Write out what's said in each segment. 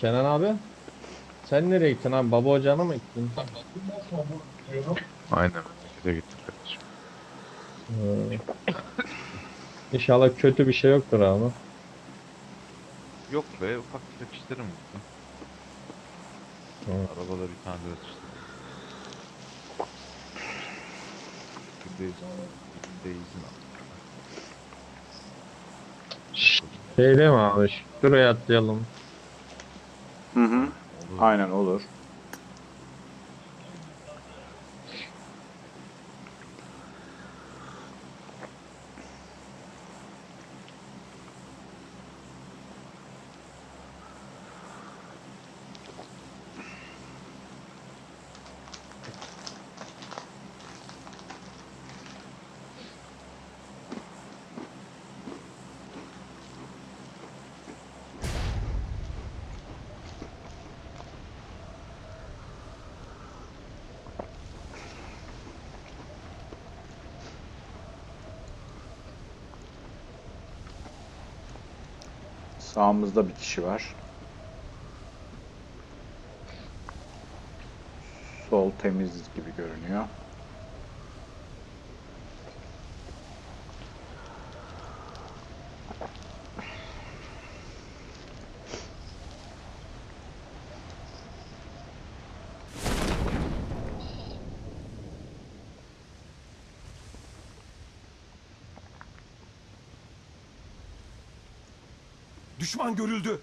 Kenan abi. Sen nereye gittin abi? Baba ocağına mı gittin? Aynen. Gide gittik kardeşim. Ee, İnşallah kötü bir şey yoktur abi. Yok be ufak tefek işlerim var. Hı. Arabada bir tane de işte. İzin al. Şey değil mi abi? Şuraya atlayalım. Hı hı. Aynen olur. Sağımızda bir kişi var. Sol temiz gibi görünüyor. Düşman görüldü.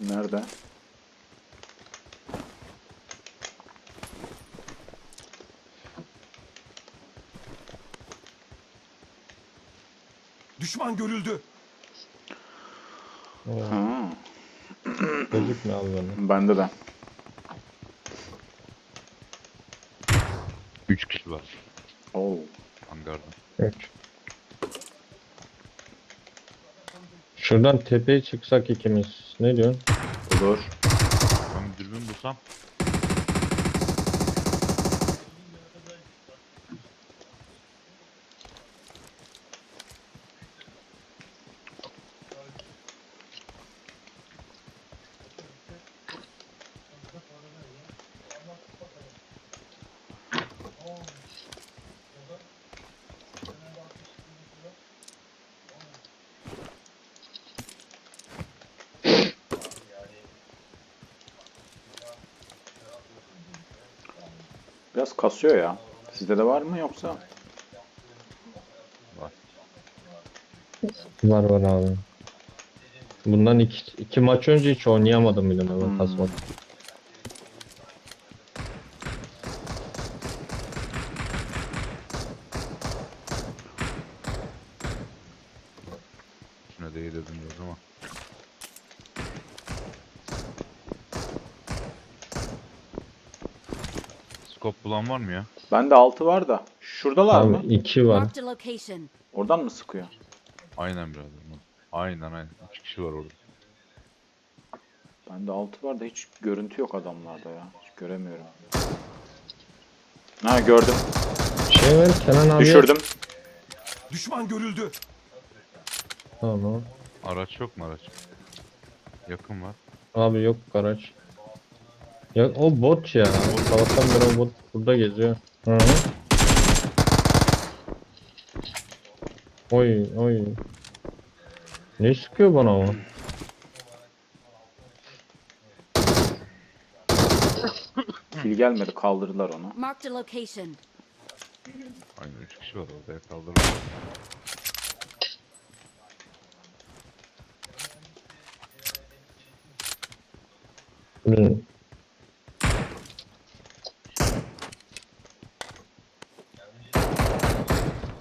Nerede? Düşman görüldü. Ha, gözükmüyor abi bende. bende de. Üç kişi var Oo. hangarda. Üç. Şuradan tepeye çıksak ikimiz. Ne diyorsun? Olur. Ben dürbün bulsam. Biraz kasıyor ya. Sizde de var mı yoksa? Var. Var var abi. Bundan iki, iki maç önce hiç oynayamadım bile ben Hmm. kasmak. Şuna değdirdim biraz ama. Skop bulan var mı ya? Bende 6 var da. Şuradalar mı? Abi iki var. Marked a location. Oradan mı sıkıyor? Aynen birader. Aynen aynen. Üç kişi var orada. Bende 6 var da hiç görüntü yok adamlarda ya. Hiç göremiyorum. Ha gördüm. Şey ver Kenan abi. Düşürdüm. Düşman görüldü. Tamam. Araç yok mu araç? Yakın var. Abi yok araç. Ya o bot ya. Sabahtan beri o bot burada geziyor. Hı -hı. Oy oy. Ne sıkıyor bana o? Kil gelmedi kaldırdılar onu. Marked a location. Aynen üç kişi var orada kaldırır. Hı.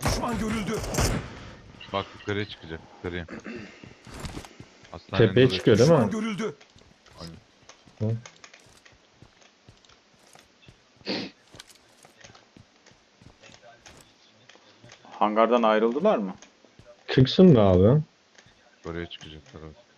Düşman görüldü. Bak yukarıya çıkacak yukarıya. Hastanenin Tepeye oraya çıkıyor değil mi? Düşman görüldü. Aynen. Hangardan ayrıldılar mı? Çıksın da abi. Oraya çıkacaklar abi.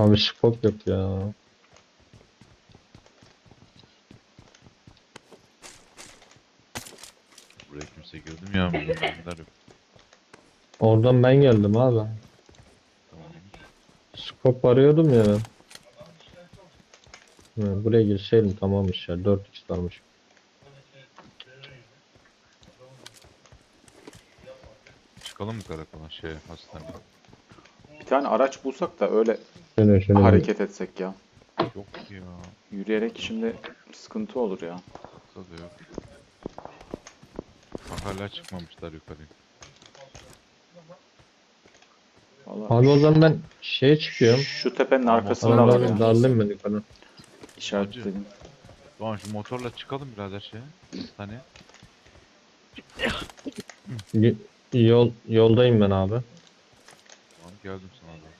Abi scope yok ya. Buraya kimse girdi mi ya? Bunlar yok. Oradan ben geldim abi. Scope arıyordum ya ben. Ha, buraya girseydim tamammış ya. 4x varmış. Çıkalım mı karakola şey hastaneye? Bir tane araç bulsak da öyle Şöyle şöyle. hareket etsek ya. Yok ya. Yürüyerek şimdi sıkıntı olur ya. Tadı yok. Bak hala çıkmamışlar yukarıya. Vallahi Abi o zaman ben şeye çıkıyorum. şu tepenin arkasında var dar, ya. darlayayım ben yukarı. İşaretledim. Doğan şu motorla çıkalım birader şeye. Y- Yol, yoldayım ben abi. Tamam geldim sana doğru.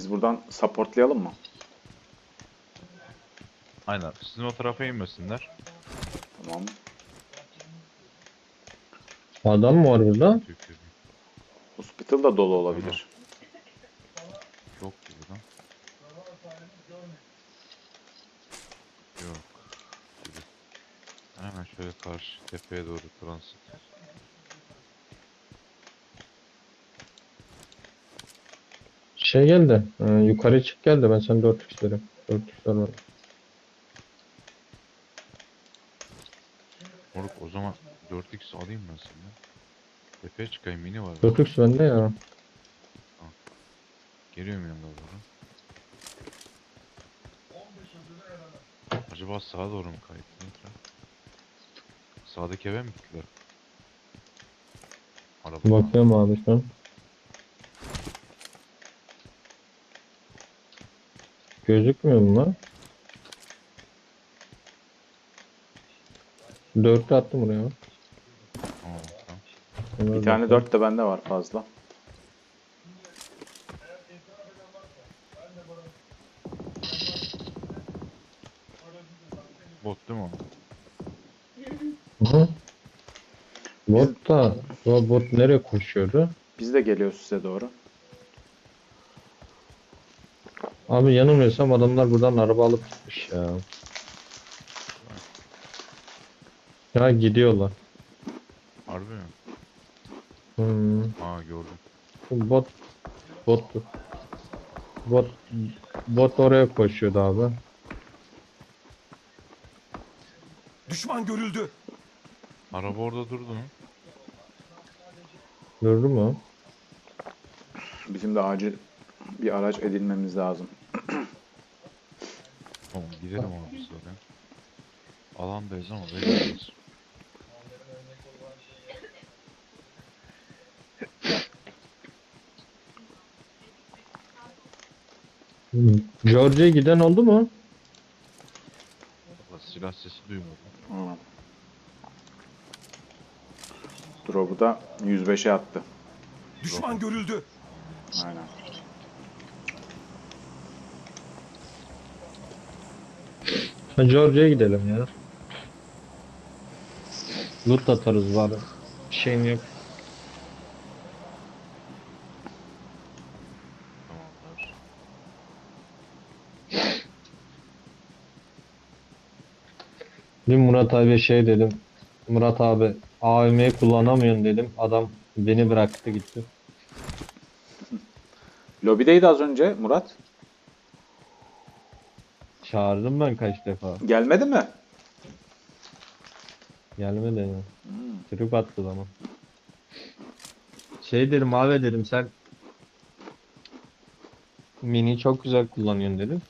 Biz buradan supportlayalım mı? Aynen. Sizin o tarafa inmesinler. Tamam. Adam mı var burada? Tükürüyor. Hospital da dolu olabilir. Yok gibi lan. Yok. Gibi. Hemen şöyle karşı tepeye doğru transit. Şey geldi. e, yukarı çık geldi. Ben sana 4x veririm. 4x ver bana. Moruk o zaman 4x alayım ben senden. Tepeye çıkayım mini var. 4x bende ya. Geliyorum yanına doğru. Acaba sağa doğru mu kaydı? Sağdaki eve mi gittiler? Araba. Bakıyorum abi şu an. Gözükmüyor mu lan? Dörtlü attım buraya. bak. Bir tane bakıyorum. 4 de bende var fazla. Bot değil mi o? Hı. Bot da, o bot nereye koşuyordu? Biz de geliyoruz size doğru. Abi yanılmıyorsam adamlar buradan araba alıp gitmiş ya. Ya gidiyorlar. Harbi mi? Hmm. Aa gördüm. Bot bottu. Bot bot oraya koşuyordu abi. Düşman görüldü. Araba orada durdu mu? Gördün mü? Bizim de acil bir araç edinmemiz lazım. Gidelim abi biz zaten. Alandayız ama bekliyoruz. George'ya giden oldu mu? Valla silah sesi duymadım. Drop'u da 105'e attı. Düşman görüldü. Aynen. Ha, George'ya gidelim ya. Loot atarız var. Bir şeyin yok. Tamamdır. Dün Murat abi şey dedim. Murat abi AVM'yi kullanamıyorsun dedim. Adam beni bıraktı gitti. Lobideydi az önce Murat. Çağırdım ben kaç defa. Gelmedi mi? Gelmedi ya. Trip attı zaman. Şey dedim abi dedim sen mini çok güzel kullanıyorsun dedim.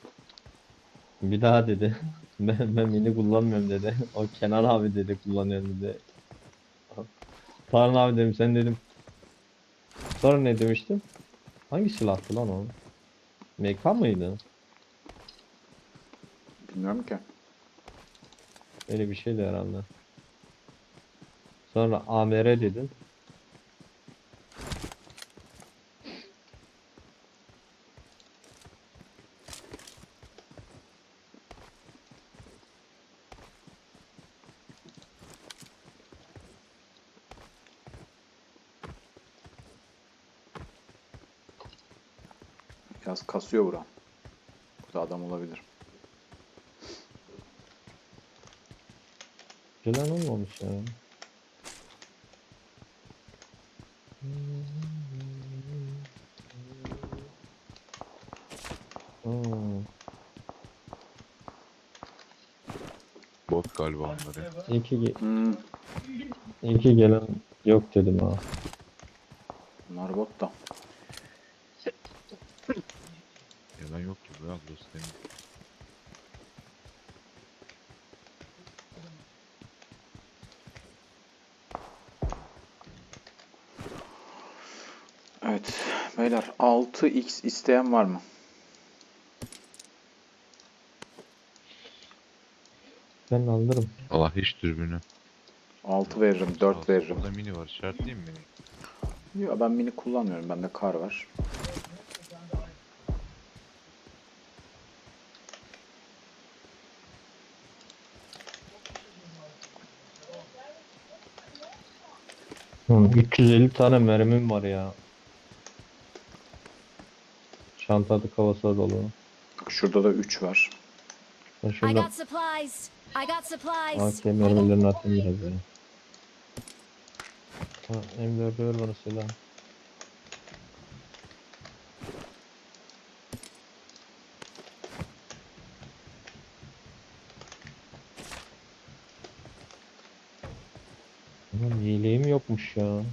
Bir daha dedi. Ben, ben mini kullanmıyorum dedi. O Kenan abi dedi kullanıyorum dedi. Tarın abi dedim sen dedim. Sonra ne demiştim? Hangi silahtı lan o? MK mıydı? Bilmiyorum ki. Öyle bir şeydi herhalde. Sonra AMR dedin. Biraz kasıyor buram. Burada adam olabilir. Gelen olmamış ya. Hmm. Bot galiba onları. İyi ki, ge- Hmm, iyi ki gelen yok dedim ha. bunlar bot da. Yalan yoktur ya burası temiz. Evet. Beyler 6x isteyen var mı? Ben alırım. Allah hiç dürbünü. 6 veririm, 4 veririm. Burada mini var. İşaretleyeyim mi mini? Yok ben mini kullanmıyorum. Bende kar var. Hı, 350 tane mermim var ya. Çantada kavasa dolu. Bak şurada da 3 var. Ben I şurada got supplies. I got supplies. AK mermilerini atayım biraz ya. Ha, M4'ü ver bana silah. Ulan yeleğim yokmuş ya.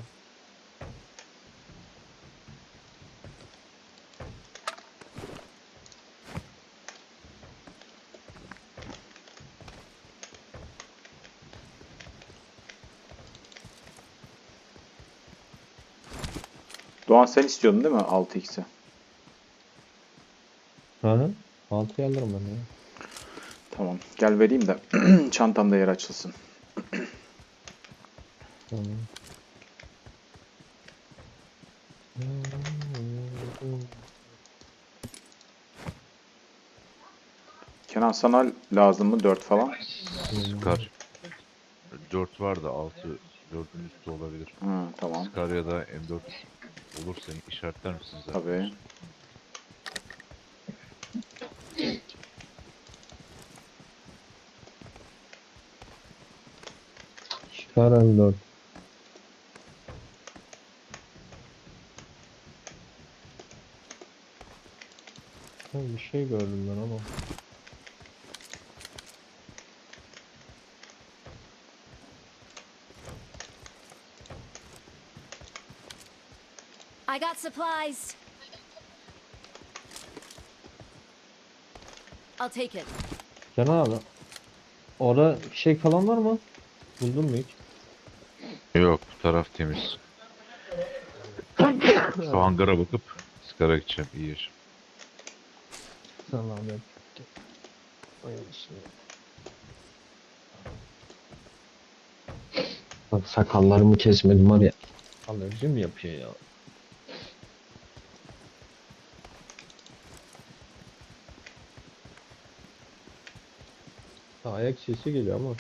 Doğan sen istiyordun değil mi 6x'i? Hı hı. 6 alırım ben ya. Tamam. Gel vereyim de çantamda yer açılsın. Tamam. Kenan sana lazım mı 4 falan? Scar. 4 var da 6 4'ün üstü olabilir. Hı, tamam. Scar ya da M4 olursa işaretler misiniz? abi? Tabii. Çıkar M4. Ha, bir şey gördüm ben ama. I got supplies. I'll take it. Canan abi. Orada şey falan var mı? Buldun mu hiç? Yok bu taraf temiz. Şu hangara bakıp Scar'a gideceğim. İyi yaşa. Tamam abi. Bak sakallarımı kesmedim var ya. Alerji mi yapıyor ya? Ayak sesi geliyor ama.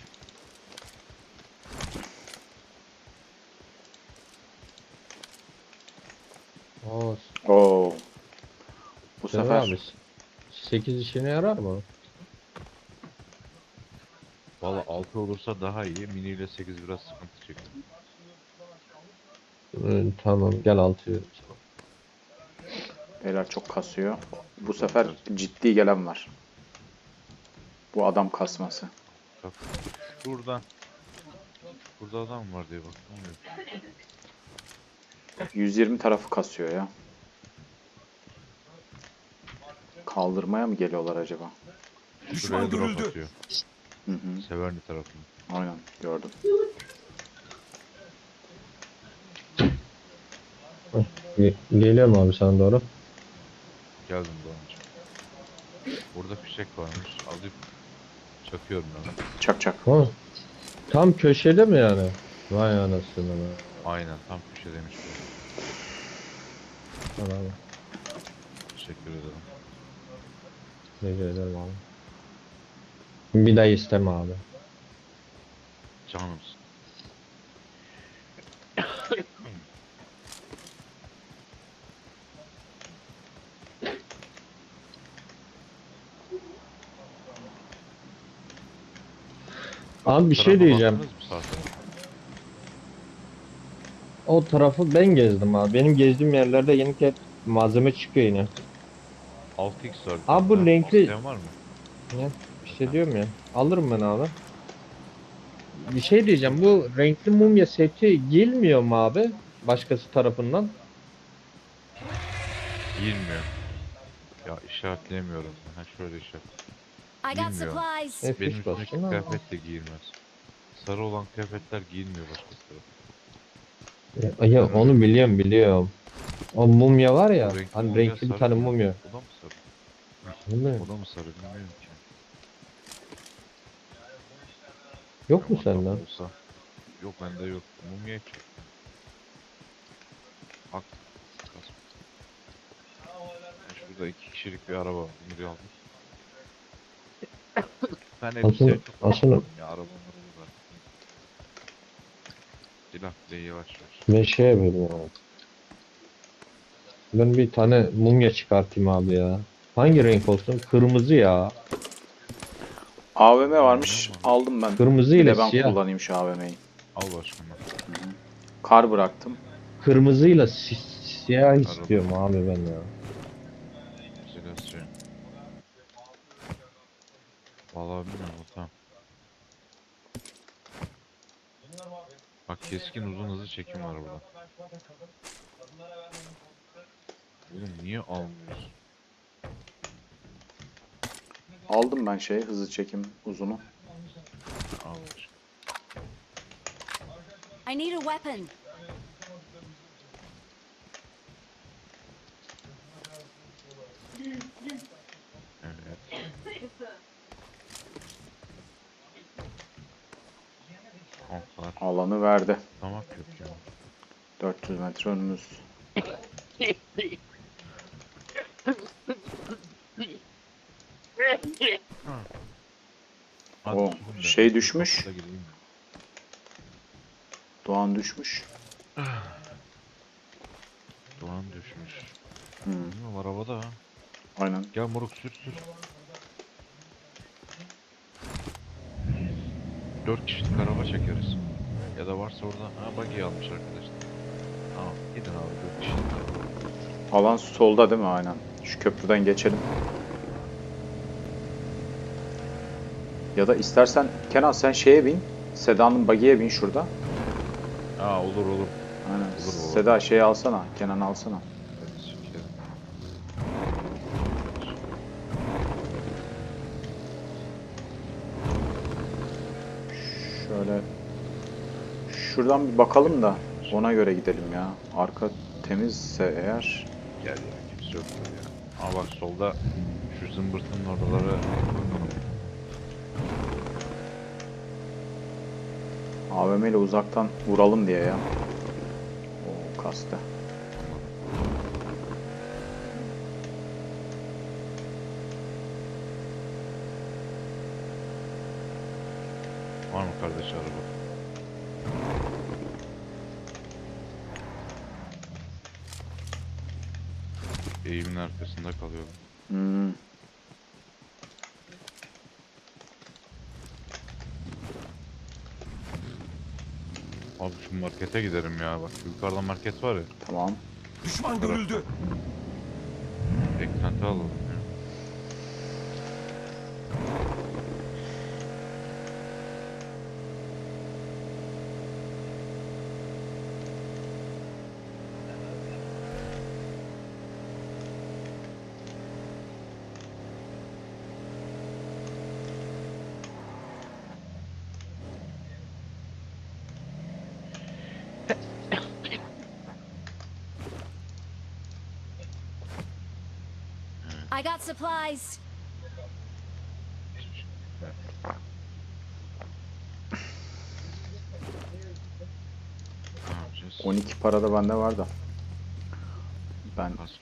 Aa, Oo. Bu Sefer sefer abi 8 işine yarar mı? Valla 6 olursa daha iyi. Mini ile 8 biraz sıkıntı çekti. Ee, tamam gel 6 beyler çok kasıyor. Bu sefer ciddi gelen var. Bu adam kasması. Bak. Buradan. Burada adam var diye baktım. Yok. 120 tarafı kasıyor ya. Kaldırmaya mı geliyorlar acaba? Düşman Şuraya drop görüldü. atıyor. Hı hı. Severni tarafını. Aynen gördüm. Ge- Geliyorum abi sana doğru. Geldim Doğan'cığım. Burada fişek varmış. Alıp çakıyorum ben. Çak çak. Ha. Tam köşede mi yani? Vay anasını be. Aynen tam köşe demiş bu. Tamam abi. Teşekkür ederim. Rica ederim abi. Bir daha isteme abi. Canımsın. Abi bir şey tarafa diyeceğim. baktınız mı? O tarafı ben gezdim abi. Benim gezdiğim yerlerde yeni hep malzeme çıkıyor yine. 6x var. Abi bu Ha, renkli- isteyen var mı? Bir şey diyorum ya. Alırım ben abi. Bir şey diyeceğim. Bu renkli mumya seti giyilmiyor mu abi? Başkası tarafından. Giyilmiyor. Ya işaretleyemiyorum. Ha şöyle işaret. I got Bilmiyorum. supplies. F3 Benim üstümdeki bassın ama. kıyafet de giyilmez. Sarı olan kıyafetler giyilmiyor başkası tarafından. Ya onu biliyorum biliyorum. O mumya var ya. Renkli Hani mumya renkli bir sarı tane mumya. O da mı sarı? Mi? O da mı sarı bilmiyorum ki. Yok mu Ama sende? tam olsa- Yok bende yok. Mumya hiç yok. Bak. kas- Ya Şurada iki kişilik bir araba. Bunu bir aldık. Ben Aslında- elbiseye çok bakmıyorum ya arabanın arabada. Silah bile yavaş yavaş. Ben şey yapıyorum. Ben bir tane mumya çıkartayım abi ya. Hangi renk olsun? Kırmızı ya. AVM varmış. Aldım ben. Kırmızı Bir ile de ben siyah. kullanayım şu AVM'yi. Al başkanım. Kar bıraktım. Kırmızıyla si- siyah istiyorum abi ben ya. Silah şey. Vallahi bilmiyorum tamam. Bak keskin uzun hızlı çekim var burada. Oğlum niye almıyorsun? Aldım ben şey hızlı çekim uzunu. Al. I need a weapon. Evet. Tanklar. Alanı verdi. Tamak yok ya. 400 metre önümüz. O, şey düşmüş. Doğan düşmüş. Doğan düşmüş. Hı, Bilmiyorum arabada ha. aynen. Gel moruk sür sür. Dört kişilik araba çekeriz. Ya da varsa orada ha buggy almış arkadaşlar. Tamam gidin abi kişilik araba. Alan solda değil mi? Aynen. Şu köprüden geçelim. Ya da istersen Kenan sen şeye bin. Seda'nın bagiye bin şurada. Aa olur olur. Aynen. Olur, olur. Seda şeyi alsana. Kenan alsana. Şuradan bir bakalım da ona göre gidelim ya. Arka temizse eğer Gel ya kimse yok ya. Aa bak solda şu zımbırtının oraları AVM ile uzaktan vuralım diye ya. O kastı. var mı kardeş araba? Eğimin arkasında kalıyorum. Hmm. Abi şu markete giderim ya bak yukarıda market var ya. Tamam. Düşman görüldü. Eklenti alalım ya. I got supplies. Ne yapacağız? 12 para da bende var da. Ben Kask.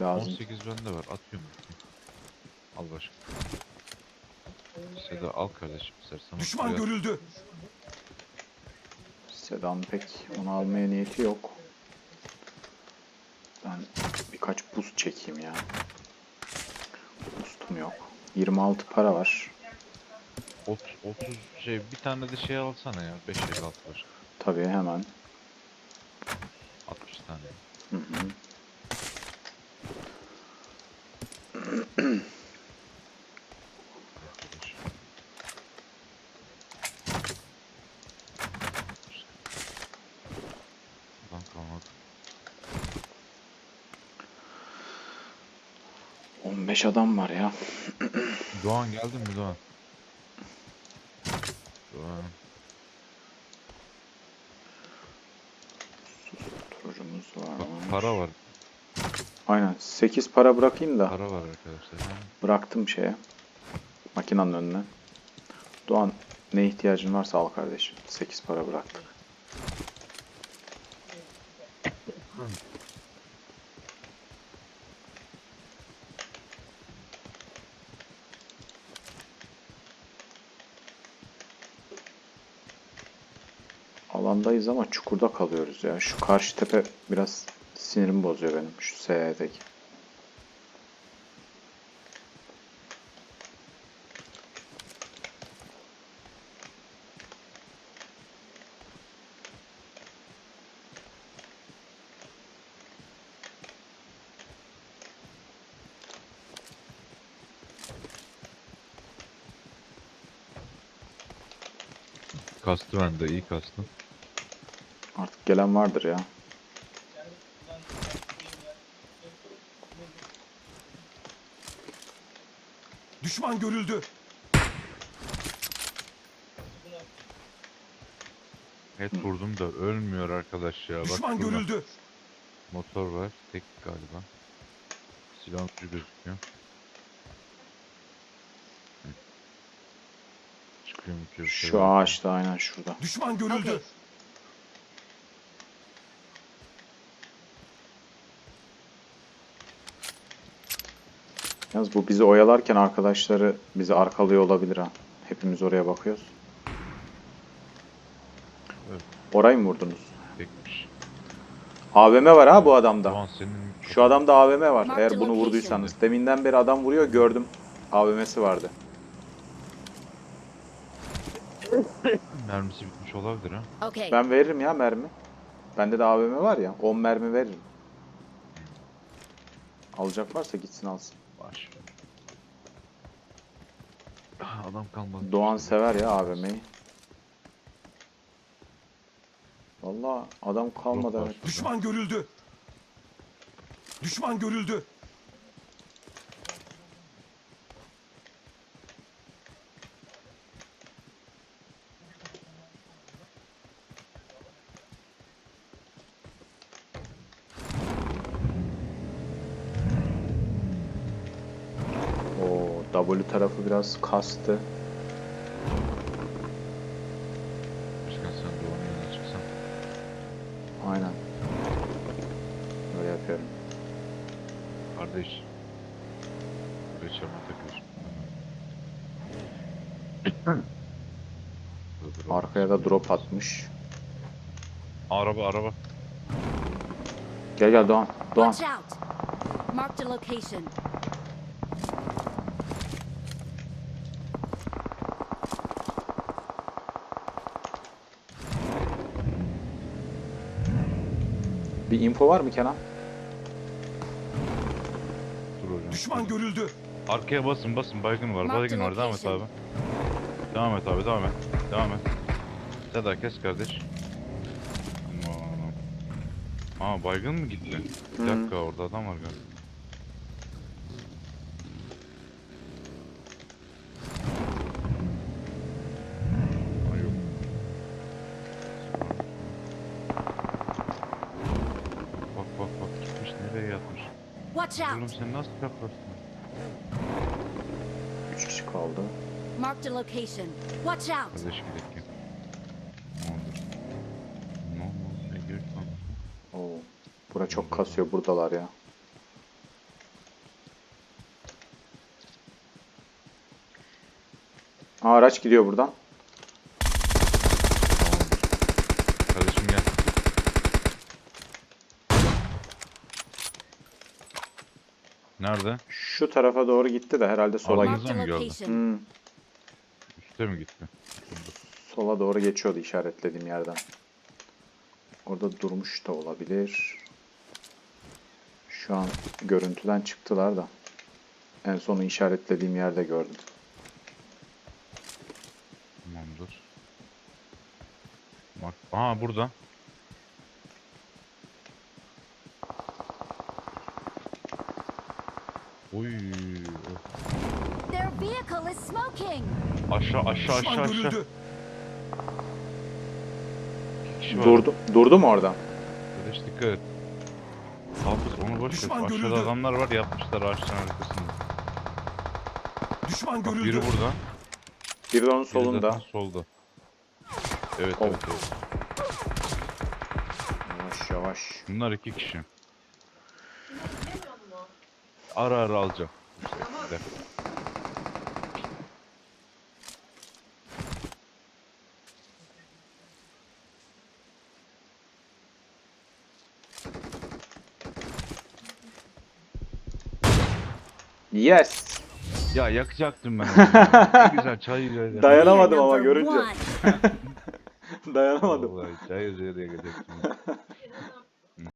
lazım. 18 bende var atıyorum. Al başka. Seda al kardeşim istersen. Düşman görüldü. Sedan pek onu almaya niyeti yok. Ben birkaç boost çekeyim ya. Boostum yok. 26 para var. 30, 30 şey bir tane de şey alsana ya. 5 56 var. Tabii hemen. 60 tane. Hı hı. Arkadaş. Buradan kalmadı. 15 adam var ya. Doğan geldin mi Doğan? Doğan. Turumuz var. Bak, para var. Aynen. 8 para bırakayım da. Para var arkadaşlar. Bıraktım şeye. Makinenin önüne. Doğan ne ihtiyacın varsa al kardeşim. 8 para bıraktık. Alandayız ama çukurda kalıyoruz ya. Şu karşı tepe biraz sinirimi bozuyor benim. Şu S'deki. Kastı bende iyi kastı. Gelen vardır ya. Düşman görüldü. Evet vurdum da ölmüyor arkadaş ya. Bak Düşman şurada görüldü. Motor var. Tek galiba. Silah ucu gözüküyor. Şu ağaçta aynen şurada. Düşman görüldü. Okay. Yalnız bu bizi oyalarken arkadaşları bizi arkalıyor olabilir ha. Hepimiz oraya bakıyoruz. Evet. Orayı mı vurdunuz? Tekmiş. AVM var ha bu adamda. Senin Şu adamda AVM var. Eğer bunu vurduysanız. Deminden beri adam vuruyor gördüm. AVM'si vardı. mermisi bitmiş olabilir ha. Okay. Ben veririm ya mermi. Bende de AVM var ya. 10 mermi veririm. Alacak varsa gitsin alsın. Var. Ah, Adam kalmadı. Doğan sever ya AVM'yi. Valla adam kalmadı. Düşman görüldü. Düşman görüldü. W tarafı biraz kastı. Başkan sen Doğan'ın yanına çıksan. Aynen. Böyle yapıyorum. Kardeş. Buraya çarpma takıyorsun. Dur, dur, Arkaya da drop atmış. Araba araba. Gel gel Doğan. Doğan. Watch out. Marked a location. Bir info var mı Kenan? Dur hocam. Düşman görüldü. Arkaya basın basın baygın var. Baygın var. Devam et abi. Devam et abi devam et. Devam et. Seda kes kardeş. Aman. Aa baygın mı gitti? Bir dakika orada adam var galiba. Aa, yok. Bak bak bak gitmiş nereye yatmış. Watch Oğlum sen nasıl yaparsın? 3 kişi kaldı. Marked a location. Watch out. Kardeş gidelim. Ne oldu? Ne oldu? Ne gerek var? Oo. Bura çok kasıyor buradalar ya. Aa, araç gidiyor buradan. Tamamdır. Kardeşim gel. Nerede? Şu tarafa doğru gitti de herhalde sola gitti. Mı location. Hmm, Üste mi gitti? sola doğru geçiyordu işaretlediğim yerden. Orada durmuş da olabilir. Şu an görüntüden çıktılar da. En sonu işaretlediğim yerde gördüm. Tamamdır. Bak. Aha burada. Aşağı aşağı aşağı aşağı. görüldü. Durdu, durdu mu orada? Kardeş dikkat et. Hafız onu boş ver. Düşman Aşağıda görüldü. adamlar var yapmışlar ağaçların arkasında. Düşman Bak biri görüldü. burada. Biri de onun Biri solunda. zaten solda. Evet Oh. evet evet. Yavaş yavaş. Bunlar iki kişi. Ara ara alacağım. Bir dakika. Yes! Ya yakacaktım ben. onu ya. ne güzel çay güzel. Dayanamadım ama görünce. Dayanamadım. Vallahi çay güzel yakacaktım.